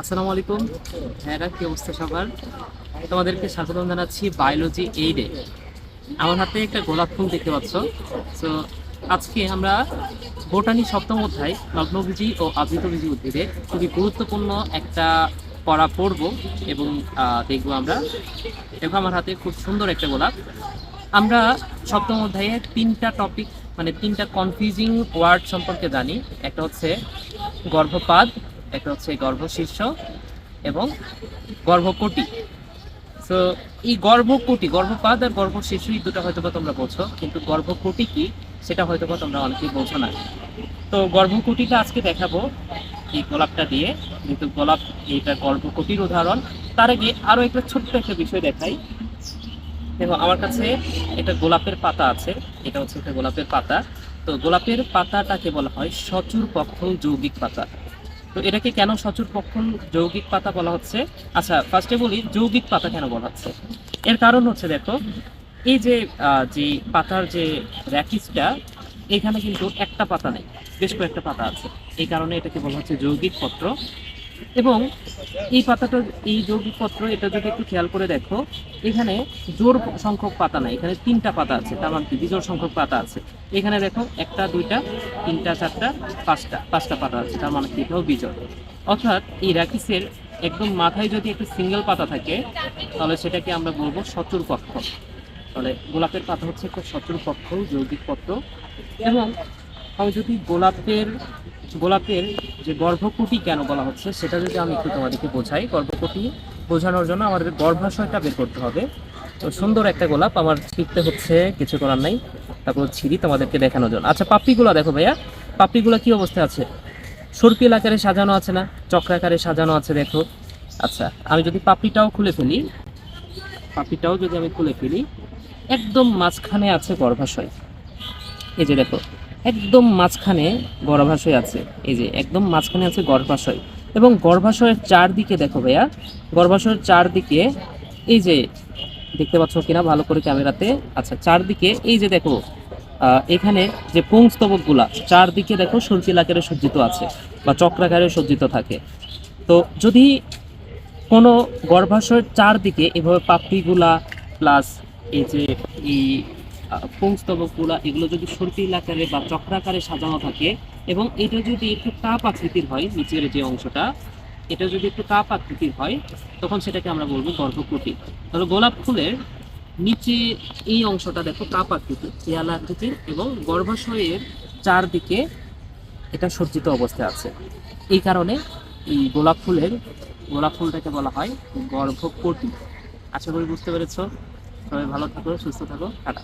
আসসালামু আলাইকুম। হ্যাঁ কি অবস্থা সবার? তোমাদেরকে স্বাগত জানাচ্ছি বায়োলজি এইডে আমার হাতে একটা গোলাপ ফুল দেখতে পাচ্ছ। তো আজকে আমরা বোটানি সপ্তম অধ্যায় নগ্নবীজি ও আবৃতবীজি উদ্ভিদে খুবই গুরুত্বপূর্ণ একটা পড়া পড়ব এবং দেখব আমরা। দেখো আমার হাতে খুব সুন্দর একটা গোলাপ। আমরা সপ্তম অধ্যায়ে তিনটা টপিক মানে তিনটা কনফিউজিং ওয়ার্ড সম্পর্কে জানি। একটা হচ্ছে গর্ভপাত একটা হচ্ছে গর্ভশীর্ষ এবং গর্ভকটি। তো এই গর্ভকটি, গর্ভপাত আর গর্ভশীর্ষ এই দুটো হয়তো বা তোমরা বোঝো, কিন্তু গর্ভকটি কি সেটা হয়তো বা তোমরা অনেকেই বোঝো না। তো গর্ভকুটিটা আজকে দেখাবো, এই গোলাপটা দিয়ে। যেহেতু গোলাপ, এটা গর্ভকুটির উদাহরণ। তার আগে আরও একটা ছোট্ট একটা বিষয় দেখাই। দেখো, আমার কাছে একটা গোলাপের পাতা আছে, এটা হচ্ছে একটা গোলাপের পাতা। তো গোলাপের পাতাটাকে বলা হয় সচুর পক্ষল যৌগিক পাতা। তো এটাকে কেন সচুর পক্ষণ যৌগিক পাতা বলা হচ্ছে? আচ্ছা ফার্স্টে বলি, যৌগিক পাতা কেন বলা হচ্ছে? এর কারণ হচ্ছে, দেখো, এই যে যে পাতার যে র্যাকিসটা এখানে কিন্তু একটা পাতা নেই, বেশ কয়েকটা পাতা আছে। এই কারণে এটাকে বলা হচ্ছে যৌগিক পত্র। এবং এই পাতাটা, এই যৌগিক পত্র এটা যদি একটু খেয়াল করে দেখো, এখানে জোর সংখ্যক পাতা নাই, এখানে তিনটা পাতা আছে তার মানে কি বিজোড় সংখ্যক পাতা আছে। এখানে দেখো, একটা, দুইটা, তিনটা, চারটা, পাঁচটা পাঁচটা পাতা আছে, তার মানে এটাও বিজোড়। অর্থাৎ এই র্যাকিসের একদম মাথায় যদি একটা সিঙ্গেল পাতা থাকে, তাহলে সেটাকে আমরা বলব সচুর পক্ষ তাহলে গোলাপের পাতা হচ্ছে একটা সচুর পক্ষ যৌগিক পত্র এবং আমি যদি গোলাপের গোলাপের যে গর্ভকুটি কেন বলা হচ্ছে, সেটা যদি আমি একটু তোমাদেরকে বোঝাই, গর্ভকুটি বোঝানোর জন্য আমাদের গর্ভাশয়টা বের করতে হবে। তো সুন্দর একটা গোলাপ, আমার ছিঁড়তে হচ্ছে, কিছু করার নাই। তারপর ছিঁড়ি তোমাদেরকে দেখানোর জন্য। আচ্ছা পাপড়িগুলো দেখো ভাইয়া। পাপড়িগুলো কি অবস্থায় আছে? সর্পিল আকারে সাজানো আছে না? চক্রাকারে সাজানো আছে, দেখো। আচ্ছা আমি যদি পাপড়িটাও খুলে ফেলি, পাপড়িটাও যদি আমি খুলে ফেলি, একদম মাঝখানে আছে গর্ভাশয়। এই যে দেখো একদম মাঝখানে গর্ভাশয় আছে। এই যে একদম মাঝখানে আছে গর্ভাশয়। এবং গর্ভাশয়ের চারদিকে দেখো ভাইয়া, গর্ভাশয়ের চারদিকে এই যে দেখতে পাচ্ছ কিনা ভালো করে ক্যামেরাতে? আচ্ছা চারদিকে এই যে দেখো এখানে যে পুংস্তবকগুলা, চারদিকে দেখো সর্পিল আকারে সজ্জিত আছে বা চক্রাকারে সজ্জিত থাকে। তো যদি কোনো গর্ভাশয়ের চারদিকে এভাবে পাপড়িগুলা প্লাস এই যে এই পুংস্তবকগুলা এগুলো যদি সর্পিল আকারে বা চক্রাকারে সাজানো থাকে, এবং এটা যদি একটু তাপ আকৃতির হয়, নিচের যে অংশটা, এটা যদি একটু তাপ আকৃতির হয়, তখন সেটাকে আমরা বলব গর্ভকুটি। তাহলে গোলাপ ফুলের নিচে এই অংশটা দেখো কাপ আকৃতির, পেয়ালা আকৃতির, এবং গর্ভাশয়ের চারদিকে এটা সজ্জিত অবস্থায় আছে। এই কারণে এই গোলাপ ফুলের, গোলাপ ফুলটাকে বলা হয় গর্ভকটি। আশা করি বুঝতে পেরেছ। সবাই ভালো থাকো, সুস্থ থাকো, টাটা।